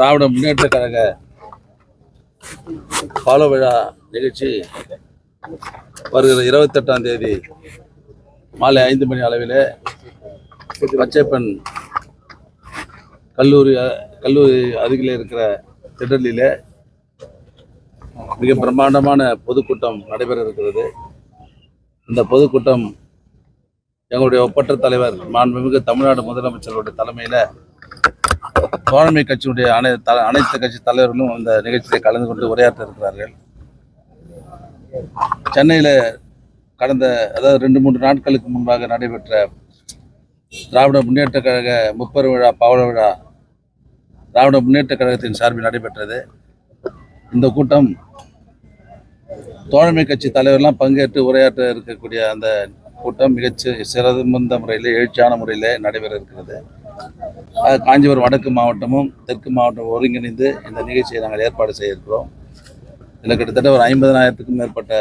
திராவிட முன்னேற்ற கழக பால விழா நிகழ்ச்சி வருகிற இருபத்தெட்டாம் தேதி மாலை ஐந்து மணி அளவில் பச்சைப்பன் கல்லூரி கல்லூரி அருகில் இருக்கிற திடலில் மிக பிரம்மாண்டமான பொதுக்கூட்டம் நடைபெற இருக்கிறது. இந்த பொதுக்கூட்டம் எங்களுடைய ஒப்பற்ற தலைவர் மாண்புமிகு தமிழ்நாடு முதலமைச்சருடைய தலைமையில் தோழமை கட்சியுடைய அனை அனைத்து கட்சி தலைவர்களும் அந்த நிகழ்ச்சியில் கலந்து கொண்டு உரையாற்ற இருக்கிறார்கள். சென்னையில் கடந்த அதாவது ரெண்டு மூன்று நாட்களுக்கு முன்பாக நடைபெற்ற திராவிட முன்னேற்ற கழக முப்பெரு விழா பவள விழா திராவிட முன்னேற்ற கழகத்தின் சார்பில் நடைபெற்றது. இந்த கூட்டம் தோழமை கட்சி தலைவர்லாம் பங்கேற்று உரையாற்ற இருக்கக்கூடிய அந்த கூட்டம் மிகச் சிறந்த முறையில் எழுச்சியான முறையில் நடைபெற இருக்கிறது. காஞ்சிபுரம் வடக்கு மாவட்டமும் தெற்கு மாவட்டம் ஒருங்கிணைந்து இந்த நிகழ்ச்சியை நாங்கள் ஏற்பாடு செய்திருக்கிறோம். இதில் கிட்டத்தட்ட ஒரு ஐம்பதனாயிரத்துக்கும் மேற்பட்ட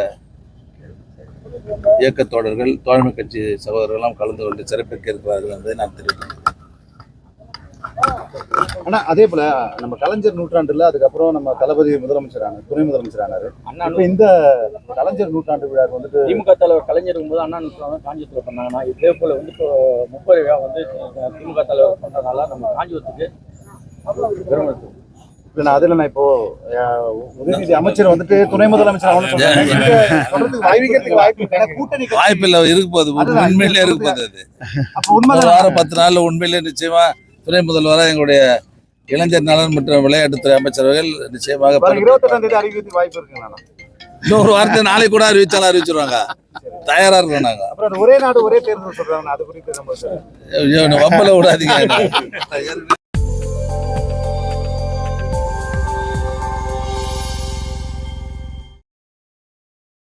இயக்கத் தோழர்கள் தோழமை கட்சி சகோதரர்கள்லாம் கலந்து கொண்டு சிறப்பிக்க இருக்கிறார்கள் என்பதை நான் தெரிவிக்கிறேன். ஆனா அதே போல நம்ம கலைஞர் நூற்றாண்டுல அதுக்கப்புறம் நம்ம தளபதி முதலமைச்சரான துணை முதலமைச்சரானாரு அண்ணா இப்ப இந்த கலைஞர் நூற்றாண்டு விழாக்கு வந்துட்டு திமுக தலைவர் கலைஞர் இருக்கும்போது அண்ணா நூற்றாண்டு காஞ்சிபுரத்தில் பண்ணாங்கன்னா இதே போல வந்து இப்போ முப்பது விழா வந்து திமுக தலைவர் பண்றதுனால நம்ம காஞ்சிபுரத்துக்கு பெருமை இருக்கு. இல்ல நான் அதுல நான் இப்போ உதயநிதி அமைச்சர் வந்துட்டு துணை முதலமைச்சர் வாய்ப்பு வாய்ப்பில்லை இருக்க போகுது. உண்மையிலே இருக்க போகுது அது. அப்ப உண்மை ஒரு வாரம் பத்து நாள்ல உண்மையிலே நிச்சயமா துணை முதல்வராக எங்களுடைய இளைஞர் நலன் மற்றும் விளையாட்டுத்துறை அமைச்சர்கள் நிச்சயமாக இன்னொரு வார்த்தை நாளைக்கு கூட அறிவிச்சாலும் அறிவிச்சிருவாங்க. தயாரா இருக்கோம் நாங்க. ஒரே நாடு ஒரே தேர்தல் சொல்றாங்க அது குறித்து வம்பல விடாதீங்க.